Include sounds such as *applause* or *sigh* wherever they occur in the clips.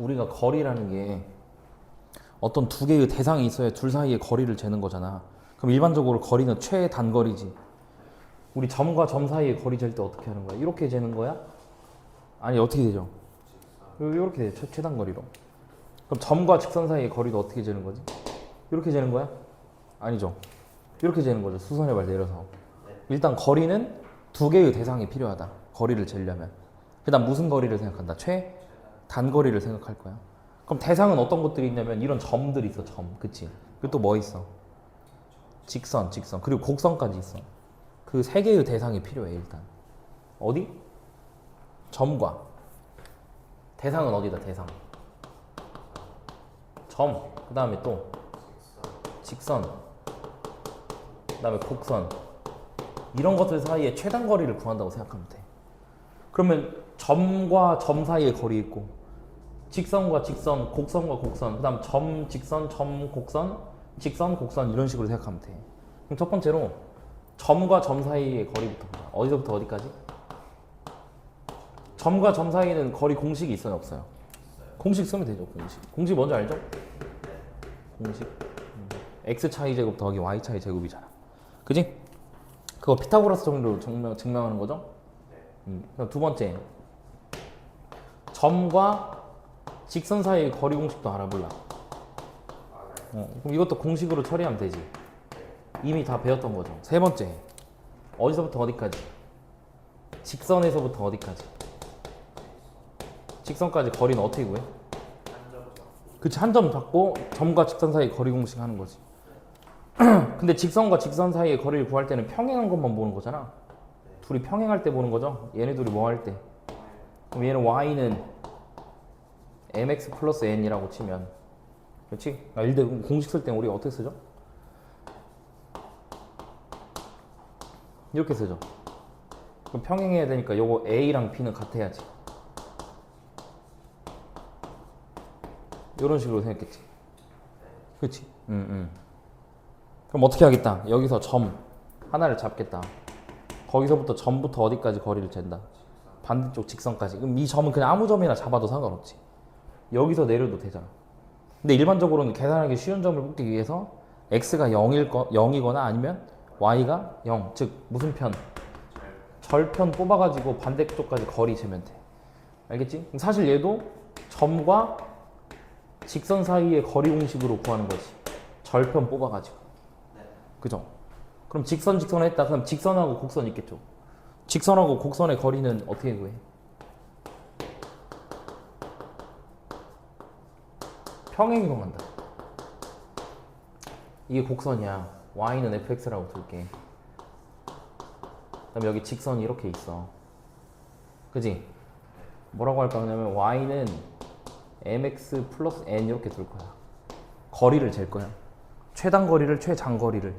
우리가 거리라는 게 어떤 두 개의 대상이 있어야 둘 사이의 거리를 재는 거잖아. 그럼 일반적으로 거리는 최단거리지. 우리 점과 점 사이의 거리 잴 때 어떻게 하는 거야? 이렇게 재는 거야? 아니 어떻게 되죠? 이렇게 돼, 최, 최단거리로. 그럼 점과 직선 사이의 거리도 어떻게 재는 거지? 이렇게 재는 거야? 아니죠. 이렇게 재는 거죠. 수선의 발 내려서. 일단 거리는 두 개의 대상이 필요하다. 거리를 재려면. 그다음 무슨 거리를 생각한다? 최 단거리를 생각할 거야. 그럼 대상은 어떤 것들이 있냐면 이런 점들이 있어. 점. 그치? 그리고 또 뭐 있어? 직선, 직선. 그리고 곡선까지 있어. 그 세 개의 대상이 필요해, 일단. 어디? 점과 대상은 어디다? 대상. 점. 그 다음에 또 직선. 그 다음에 곡선. 이런 것들 사이에 최단 거리를 구한다고 생각하면 돼. 그러면 점과 점 사이에 거리 있고 직선과 직선, 곡선과 곡선, 그 다음 점, 직선, 점, 곡선, 직선, 곡선 이런 식으로 생각하면 돼. 그럼 첫 번째로 점과 점 사이의 거리부터 보자. 어디서부터 어디까지? 점과 점 사이에는 거리 공식이 있어요, 없어요? 공식 쓰면 되죠, 공식. 공식 뭔지 알죠? 공식. 음. x 차이 제곱 더하기 y 차이 제곱이잖아. 그지? 그거 피타고라스 정리로 증명, 증명하는 거죠? 음. 두 번째. 점과 직선 사이의 거리 공식도 알아볼라. 어, 그럼 이것도 공식으로 처리하면 되지. 이미 다 배웠던 거죠. 세 번째. 어디서부터 어디까지? 직선에서부터 어디까지? 직선까지 거리는 어떻게 구해? 그치, 한 점 잡고 점과 직선 사이 거리 공식 하는 거지. *clears throat* 근데 직선과 직선 사이의 거리를 구할 때는 평행한 것만 보는 거잖아. 둘이 평행할 때 보는 거죠. 얘네 둘이 뭐 할 때? 그럼 얘는 y는 mx 플러스 n이라고 치면 그렇지? 아, 일대 공식 쓸 때 우리가 어떻게 쓰죠? 이렇게 쓰죠. 그럼 평행해야 되니까 요거 a랑 b는 같아야지. 이런 식으로 생각했지. 그렇지? 음, 음. 그럼 어떻게 하겠다? 여기서 점 하나를 잡겠다. 거기서부터 점부터 어디까지 거리를 잰다. 반대쪽 직선까지. 그럼 이 점은 그냥 아무 점이나 잡아도 상관없지. 여기서 내려도 되잖아. 근데 일반적으로는 계산하기 쉬운 점을 뽑기 위해서 x가 0일 거, 0이거나 아니면 y가 0. 즉 무슨 편? 절편 뽑아가지고 반대쪽까지 거리 재면 돼. 알겠지? 사실 얘도 점과 직선 사이의 거리 공식으로 구하는 거지. 절편 뽑아가지고. 그죠? 그럼 직선 직선 했다. 그럼 직선하고 곡선 있겠죠. 직선하고 곡선의 거리는 어떻게 구해? 평행 이동한다. 이게 곡선이야. y는 fx라고 둘게. 그다음 여기 직선이 이렇게 있어. 그지? 뭐라고 할까 하냐면 y는 mx 플러스 n 이렇게 둘 거야. 거리를 잴 거야. 최단 거리를 최장거리를.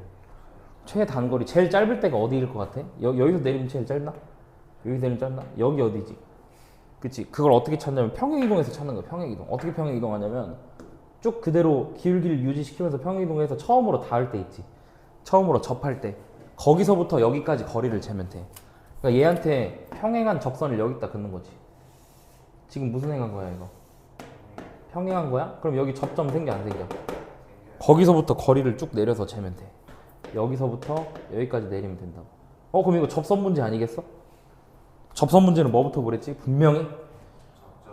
최단거리 제일 짧을 때가 어디일 것 같아? 여, 여기서 내리면 제일 짧나? 여기서 내리면 짧나? 여기 어디지? 그치? 그걸 어떻게 찾냐면 평행이동에서 찾는 거야 평행이동 어떻게 평행이동하냐면 쭉 그대로 기울기를 유지시키면서 평행이동해서 처음으로 닿을 때 있지 처음으로 접할 때 거기서부터 여기까지 거리를 재면 돼 그러니까 얘한테 평행한 적선을 여기다 긋는 거지 지금 무슨 행한 거야 이거? 평행한 거야? 그럼 여기 접점 생겨 안 생겨? 거기서부터 거리를 쭉 내려서 재면 돼 여기서부터 여기까지 내리면 된다고. 어 그럼 이거 접선 문제 아니겠어? 접선 문제는 뭐부터 그랬지? 분명히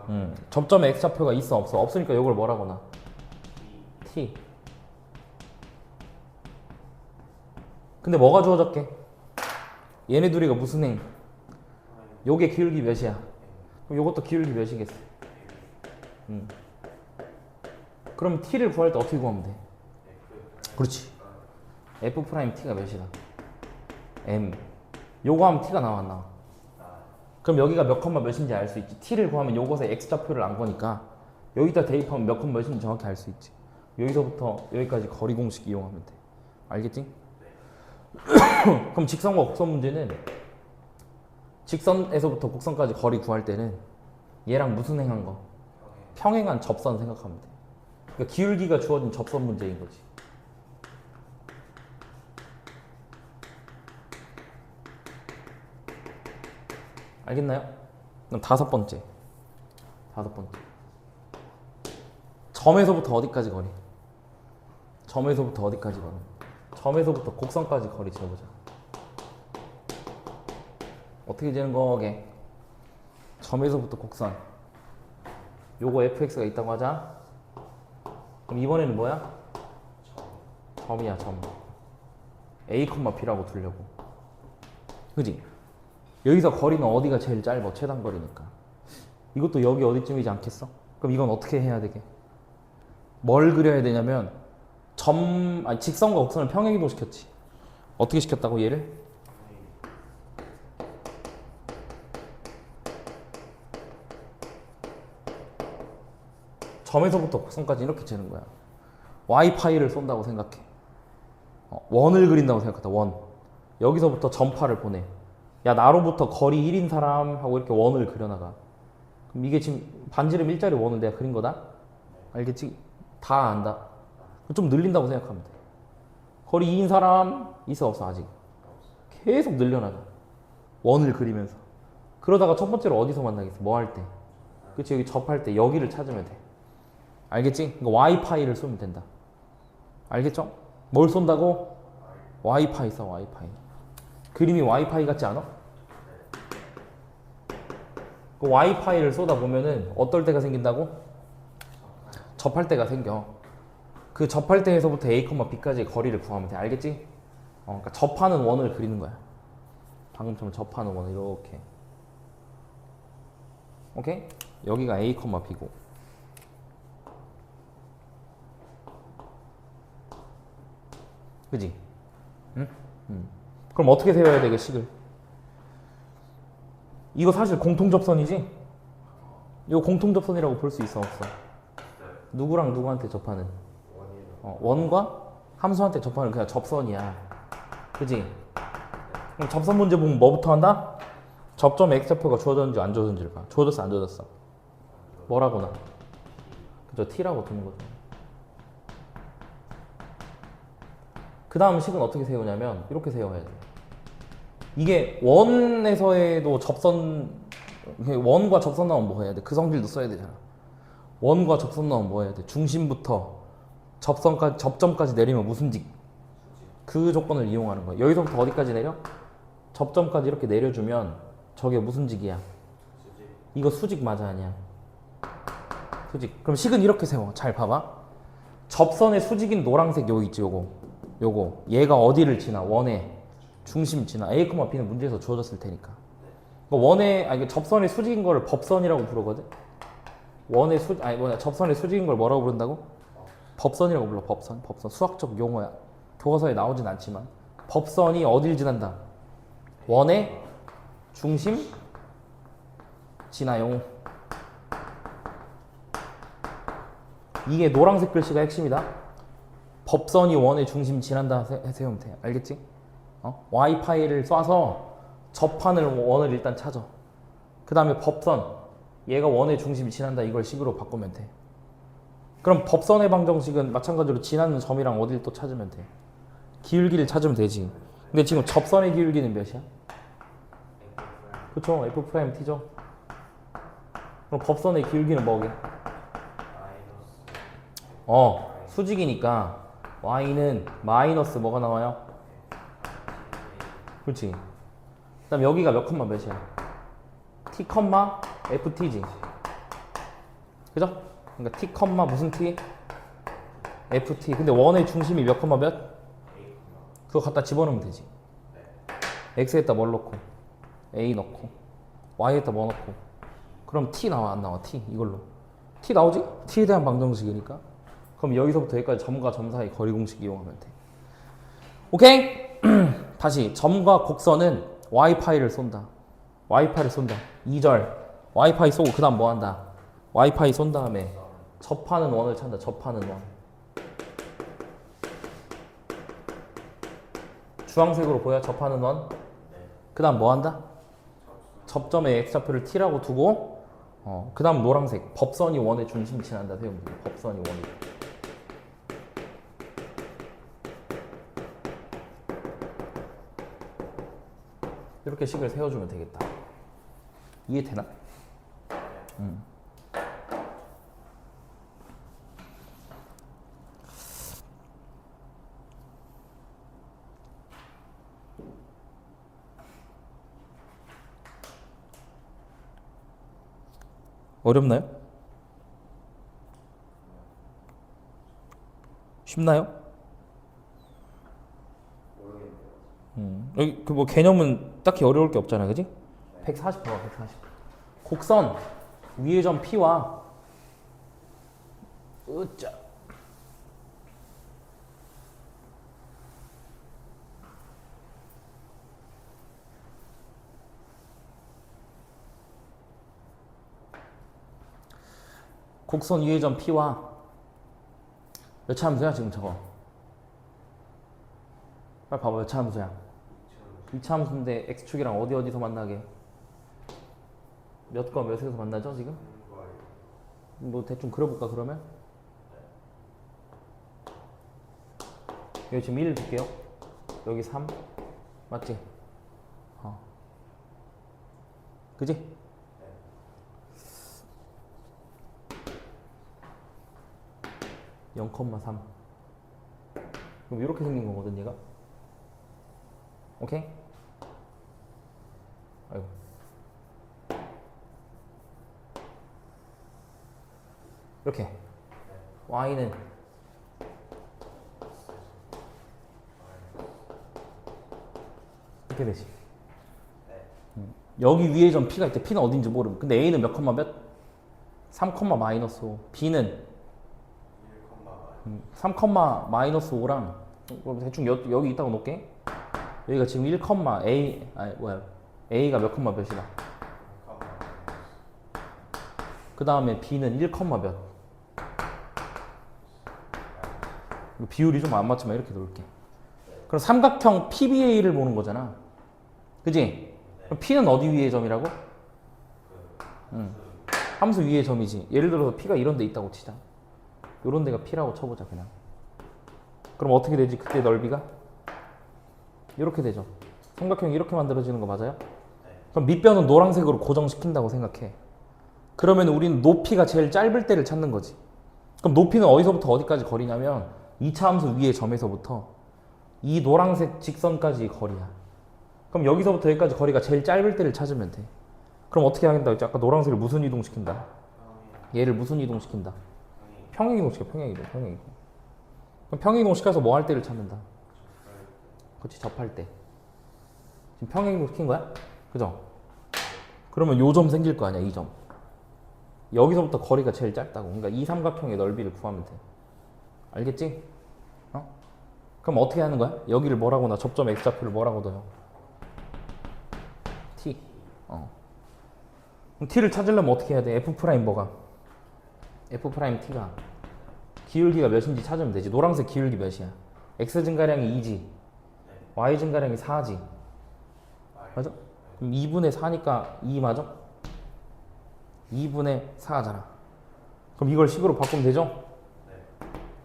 음, 접점에 x 좌표가 있어 없어? 없으니까 이걸 뭐라고 나? T. 근데 뭐가 주어졌게? 얘네 둘이가 무슨 행? 요게 기울기 몇이야? 그럼 요것도 기울기 몇이겠어? 음. 그럼 t를 구할 때 어떻게 구하면 돼? 그렇지. f 프라임 t가 몇이다? m. 요거 하면 t가 나와 안 나와? 그럼 여기가 몇 컴마 몇인지 알 수 있지. t를 구하면 요것에 x 좌표를 안 거니까 여기다 대입하면 몇 컴마 몇인지 정확히 알 수 있지. 여기서부터 여기까지 거리 공식 이용하면 돼. 알겠지? *coughs* 그럼 직선과 곡선 문제는 직선에서부터 곡선까지 거리 구할 때는 얘랑 무슨 행한 거? 평행한 접선 생각하면 돼. 그러니까 기울기가 주어진 접선 문제인 거지. 알겠나요? 그럼 다섯 번째. 다섯 번째. 점에서부터 어디까지 거리? 점에서부터 어디까지 거리? 점에서부터 곡선까지 거리 재보자. 어떻게 재는 거게? 점에서부터 곡선. 요거 fx가 있다고 하자. 그럼 이번에는 뭐야? 점이야 점. a, b라고 두려고. 그지? 여기서 거리는 어디가 제일 짧아? 최단 거리니까. 이것도 여기 어디쯤이지 않겠어? 그럼 이건 어떻게 해야 되게? 뭘 그려야 되냐면 점, 아니 직선과 곡선을 평행 이동 시켰지. 어떻게 시켰다고 얘를? 점에서부터 곡선까지 이렇게 재는 거야. y파이를 쏜다고 생각해. 어, 원을 그린다고 생각하다. 원. 여기서부터 점파를 보내. 야 나로부터 거리 1인 사람 하고 이렇게 원을 그려나가. 그럼 이게 지금 반지름 일자리 원을 내가 그린 거다? 알겠지? 다 안다. 좀 늘린다고 돼. 거리 2인 사람 있어 없어 아직. 계속 늘려나가. 원을 그리면서. 그러다가 첫 번째로 어디서 만나겠어? 뭐 할 때? 그치 여기 접할 때 여기를 찾으면 돼. 알겠지? 이거 와이파이를 쏘면 된다. 알겠죠? 뭘 쏜다고? 와이파이 써 와이파이. 그림이 와이파이 같지 않아? 그 와이파이를 쏘다 보면은 어떨 때가 생긴다고? 접할 때가 생겨. 그 접할 때에서부터 A, B까지의 거리를 구하면 돼. 알겠지? 어, 그러니까 접하는 원을 그리는 거야. 방금처럼 접하는 원을 이렇게. 오케이? 여기가 A, B고. 그지? 응? 응. 그럼 어떻게 세워야 되게 식을? 이거 사실 공통 접선이지? 이거 공통 접선이라고 볼 수 있어 없어? 누구랑 누구한테 접하는? 어, 원과 함수한테 접하는 그냥 접선이야. 그지? 그럼 접선 문제 보면 뭐부터 한다? 접점 x좌표가 주어졌는지 안 주어졌는지를 봐. 주어졌어 안 주어졌어? 뭐라고나? 그죠? t라고 두는 거죠. 그 다음 식은 어떻게 세우냐면 이렇게 세워야 돼. 이게 원에서에도 접선 원과 접선 나오면 뭐 해야 돼? 그 성질도 써야 되잖아. 원과 접선 나오면 뭐 해야 돼? 중심부터 접선까지 접점까지 내리면 무슨 직? 그 조건을 이용하는 거야. 여기서부터 어디까지 내려? 접점까지 이렇게 내려주면 저게 무슨 직이야? 이거 수직 맞아 아니야? 수직. 그럼 식은 이렇게 세워. 잘 봐봐. 접선의 수직인 노란색 여기 있지 요거. 요거. 얘가 어디를 지나? 원의 중심 지나. A, B는 문제에서 주어졌을 테니까. 그러니까 원의 아 이게 접선의 수직인 거를 법선이라고 부르거든. 원의 수 아니 뭐냐 접선의 수직인 걸 뭐라고 부른다고? 법선이라고 불러. 법선. 법선. 수학적 용어야. 교과서에 나오진 않지만 법선이 어딜 지난다? 원의 중심 지나요. 이게 노란색 글씨가 핵심이다. 법선이 원의 중심 지난다 세- 세우면 돼. 알겠지? 어? 와이파이를 쏴서 접하는 원을 일단 찾아. 그 다음에 법선. 얘가 원의 중심이 지난다 이걸 식으로 바꾸면 돼. 그럼 법선의 방정식은 마찬가지로 지나는 점이랑 어딜 또 찾으면 돼. 기울기를 찾으면 되지. 근데 지금 접선의 기울기는 몇이야? 그쵸? F 프라임 T죠? 그럼 법선의 기울기는 뭐게? 어, 수직이니까 y는 마이너스 뭐가 나와요? 그렇지. 그다음 여기가 몇 컴마 몇이야? t 컴마 ft지. 그죠? 그러니까 t 컴마 무슨 t? ft. 근데 원의 중심이 몇 컴마 몇? 그거 갖다 집어넣으면 되지. x에다 뭘 넣고 a 넣고 y에다 뭐 넣고 그럼 t 나와 안 나와 t 이걸로 t 나오지? t에 대한 방정식이니까 그럼 여기서부터 여기까지 점과 점 사이 거리 공식 이용하면 돼. 오케이? *clears throat* 다시 점과 곡선은 와이파이를 쏜다. 와이파이를 쏜다. 2절 와이파이 쏘고 그다음 뭐 한다? 와이파이 쏜 다음에 접하는 원을 찾는다. 접하는 원. 주황색으로 보여? 접하는 원. 그 다음 뭐 한다? 접점에 x좌표를 t라고 두고 어, 그 다음 노란색 법선이 원의 중심 지난다 세우면 돼. 법선이 원이 이렇게 식을 세워주면 되겠다. 이해되나? 음. 어렵나요? 쉽나요? 음, 여기 그 뭐 개념은 딱히 어려울 게 없잖아, 그지? 140 봐봐, 140. 곡선 위의 점 P와 으짜 곡선 위의 점 P와 몇 차 함수야 지금 저거? 빨리 봐봐 몇 차 함수야? 2차 함수인데 x축이랑 어디 어디서 만나게? 몇과 몇에서 만나죠 지금? 뭐 대충 그려볼까 그러면? 여기 지금 1 줄게요 여기 3 맞지? 어 그지? 영 컴마 삼. 그럼 이렇게 생긴 거거든 얘가? 오케이? 아이고. 이렇게. y는 이렇게 되지. 음. 여기 위에 점 p가 있대. p는 어딘지 모름 근데 a는 몇 컴마 몇? 3 컴마 마이너스 5 b는 3 컴마 마이너스 5랑 그럼 대충 여, 여기 있다고 놓을게. 여기가 지금 1 컴마 a 아니 뭐야. A가 몇 컴마 몇이다? 그 다음에 b는 1 컴마 몇? 비율이 좀 안 맞지만 이렇게 놓을게. 그럼 삼각형 PBA를 보는 거잖아. 그지? 그럼 P는 어디 위의 점이라고? 응. 함수 위의 점이지. 예를 들어서 P가 이런 데 있다고 치자 요런 데가 P라고 쳐보자 그냥 그럼 어떻게 되지 그때 넓이가? 이렇게 되죠 삼각형이 이렇게 만들어지는 거 맞아요? 그럼 밑변은 노란색으로 고정시킨다고 생각해 그러면 우리는 높이가 제일 짧을 때를 찾는 거지 그럼 높이는 어디서부터 어디까지 거리냐면 2차 함수 위의 점에서부터 이 노란색 직선까지 거리야 그럼 여기서부터 여기까지 거리가 제일 짧을 때를 찾으면 돼 그럼 어떻게 하겠다? 아까 노란색을 무슨 이동시킨다? 얘를 무슨 이동시킨다? 평행 이동시켜 평행 이동 평행 이동 그럼 평행 이동 시켜서 뭐 할 때를 찾는다? 그렇지 접할 때. 지금 평행 이동 시킨 거야? 그죠? 그러면 요 점 생길 거 아니야 이점. 여기서부터 거리가 제일 짧다고. 그러니까 이 삼각형의 넓이를 구하면 돼. 알겠지? 어? 그럼 어떻게 하는 거야? 여기를 뭐라고 나 접점 x좌표를 뭐라고 둬요? T. 어. 그럼 t를 찾으려면 어떻게 해야 돼? F 프라임 뭐가 f 프라임 t가 기울기가 몇인지 찾으면 되지. 노란색 기울기 몇이야? x 증가량이 2지. y 증가량이 4지. 맞아? 그럼 2분의 4니까 2 맞아? 2분의 4잖아. 그럼 이걸 식으로 바꾸면 되죠?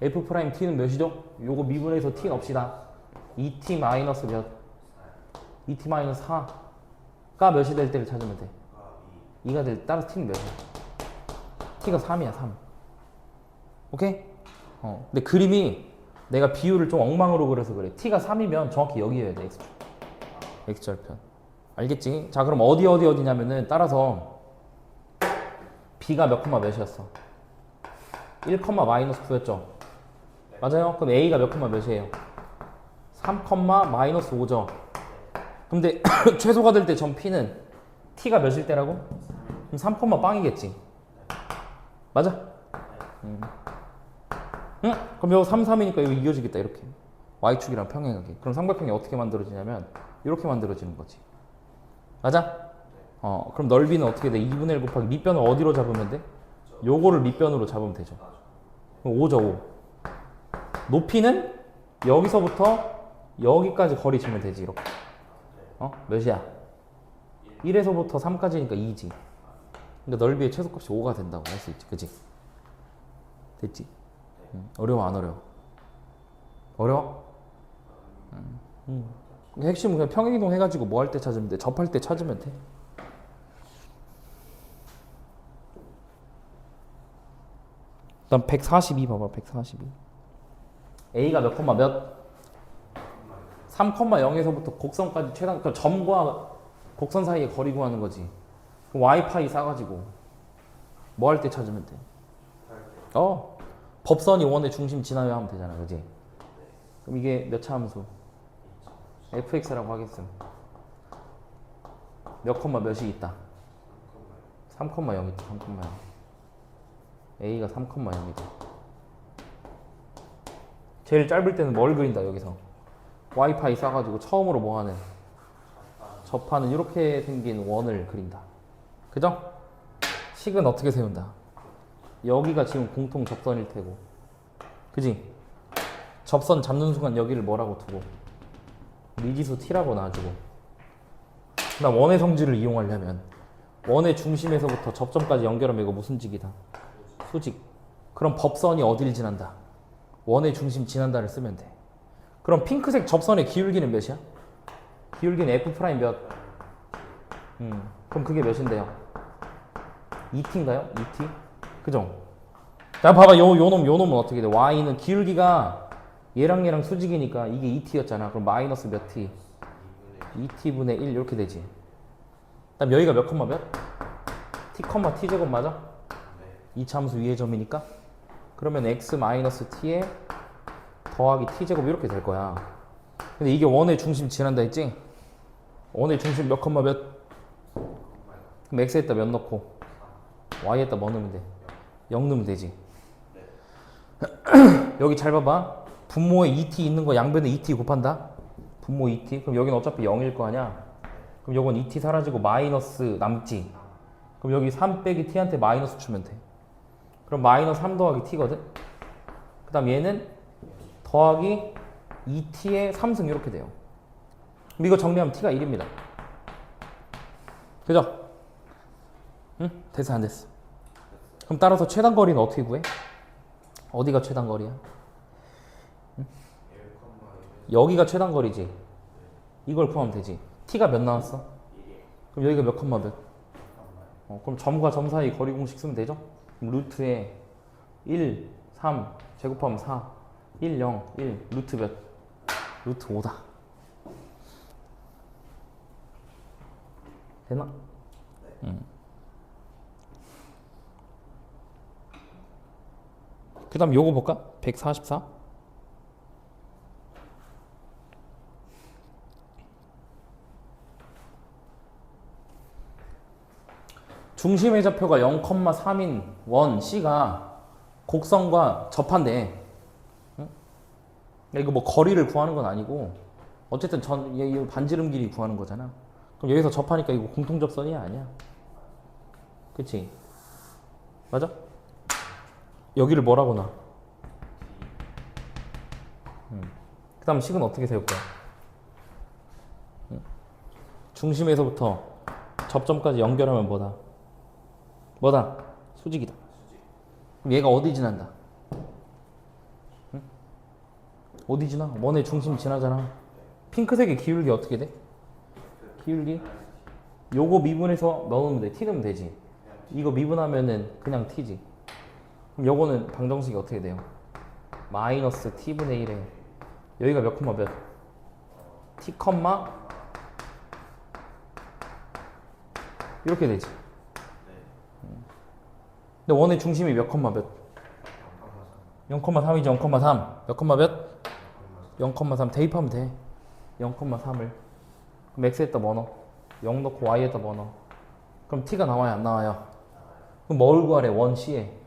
f 프라임 t는 몇이죠? 요거 미분해서 t 넣읍시다. 2t 마이너스 몇? 2t 마이너스 4가 몇이 될 때를 찾으면 돼. 2가 될 따라서 t는 몇이야? T가 3이야 3. 오케이? 어. 근데 그림이 내가 비율을 좀 엉망으로 그려서 그래. t가 3이면 정확히 여기여야 돼. x축. x절편. 알겠지? 자, 그럼 어디 어디 어디냐면은 따라서 b가 몇 컴마 몇이었어? 1 컴마 마이너스 9였죠? 맞아요? 그럼 a가 몇 컴마 몇이에요? 3 컴마 마이너스 5죠? 근데 *coughs* 최소가 될때점 p는 t가 몇일 때라고? 그럼 3 컴마 빵이겠지? 맞아? 음. 응? 그럼 여기 3, 3이니까 이거 이어지겠다 이렇게 y축이랑 평행하게 그럼 삼각형이 어떻게 만들어지냐면 이렇게 만들어지는 거지 맞아? 어 그럼 넓이는 어떻게 돼? 2분의 1 곱하기 밑변을 어디로 잡으면 돼? 요거를 밑변으로 잡으면 되죠 그럼 5죠 5 높이는 여기서부터 여기까지 거리 재면 되지 이렇게 어? 몇이야? 1에서부터 3까지니까 2지 그러니까 넓이의 최소값이 5가 된다고 할 수 있지 그지? 됐지? 음, 어려워 안 어려워? 어려워? 음, 음. 핵심은 그냥 평행이동 해가지고 뭐 할 때 찾으면 돼 접할 때 찾으면 돼 그다음 142 봐봐 142 A가 몇 콤마 몇? 3 콤마 0에서부터 곡선까지 최단 그 점과 곡선 사이의 거리 구하는 거지 그럼 Y 파이 싸가지고 뭐 할 때 찾으면 돼? 어 법선이 원의 중심 지나야 하면 되잖아 그지? 그럼 이게 몇 차 함수? fx라고 하겠음 몇 콤마 몇이 있다? 3,0 있다 3,0 a가 3,0이다 제일 짧을 때는 뭘 그린다 여기서 와이파이 싸가지고 처음으로 뭐 하는 접하는 이렇게 생긴 원을 그린다 그죠? 식은 어떻게 세운다? 여기가 지금 공통 접선일 테고 그지? 접선 잡는 순간 여기를 뭐라고 두고 미지수 t라고 놔주고 그다음 원의 성질을 이용하려면 원의 중심에서부터 접점까지 연결하면 이거 무슨 직이다? 수직 그럼 법선이 어딜 지난다? 원의 중심 지난다를 쓰면 돼 그럼 핑크색 접선의 기울기는 몇이야? 기울기는 f 몇? 음, 그럼 그게 몇인데요? 2t인가요? 2t? 그죠? 자 봐봐 요, 요 놈, 요 놈은 어떻게 돼? y는 기울기가 얘랑 얘랑 수직이니까 이게 2t였잖아 그럼 마이너스 몇 t? 2t분의 1 이렇게 되지 그다음 여기가 몇 컴마 몇? t 컴마 t 제곱 맞아? 이 참수 위의 점이니까 그러면 x 마이너스 t에 더하기 t 제곱 이렇게 될 거야 근데 이게 원의 중심 지난다 했지? 원의 중심 몇 컴마 몇? 그럼 x에다 몇 넣고 y에다 뭐 넣으면 돼? 0 넣으면 되지. *clears throat* 여기 잘 봐봐. 분모에 2t 있는 거 양변에 2t 곱한다? 분모 2t 그럼 여기는 어차피 0일 거 아니야? 그럼 요건 2t 사라지고 마이너스 남지. 그럼 여기 3 빼기 t한테 마이너스 주면 돼. 그럼 마이너스 3 더하기 t거든? 그 다음 얘는 더하기 2t의 3승 이렇게 돼요. 그럼 이거 정리하면 t가 1입니다. 그죠? 응? 됐어 안 됐어 그럼 따라서 최단 거리는 어떻게 구해? 어디가 최단 거리야? 응? 여기가 최단 거리지. 이걸 구하면 되지. t가 몇 나왔어? 그럼 여기가 몇 컴마 몇? 어, 그럼 점과 점 사이 거리 공식 쓰면 되죠? 루트에 1, 3 제곱하면 4, 1, 0, 1 루트 몇? 루트 5다. 되나? 그 다음 요거 볼까? 144 중심의 좌표가 0,3인 원 C가 곡선과 접한대 응? 이거 뭐 거리를 구하는 건 아니고 어쨌든 전 반지름 길이 구하는 거잖아 그럼 여기서 접하니까 이거 공통접선이 아니야 그치? 맞아? 여기를 뭐라고 놔? 그 다음 식은 어떻게 세울 거야? 음. 중심에서부터 접점까지 연결하면 뭐다? 뭐다? 수직이다. 그럼 얘가 어디 지난다? 응? 어디 지나? 원의 중심 지나잖아. 핑크색의 기울기 어떻게 돼? 기울기? 요거 미분해서 넣으면 돼. t 넣으면 되지. 이거 미분하면은 그냥 t지. 그럼 요거는 방정식이 어떻게 돼요? 마이너스 t분의 1에 여기가 몇 콤마 몇? t 컴마 이렇게 되지. 음. 근데 원의 중심이 몇 컴마 몇? 0,3이지 0,3. 몇 컴마 몇? 0,3 대입하면 돼. 0,3을. 그럼 x에다 뭐 넣어? 0 넣고 y에다 뭐 넣어? 그럼 t가 나와요 안 나와요? 그럼 뭘 구하래? 원 C에.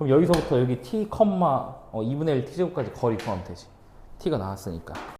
그럼 여기서부터 여기 t 어, 2분의 1 t 제곱까지 거리 구하면 되지. t가 나왔으니까.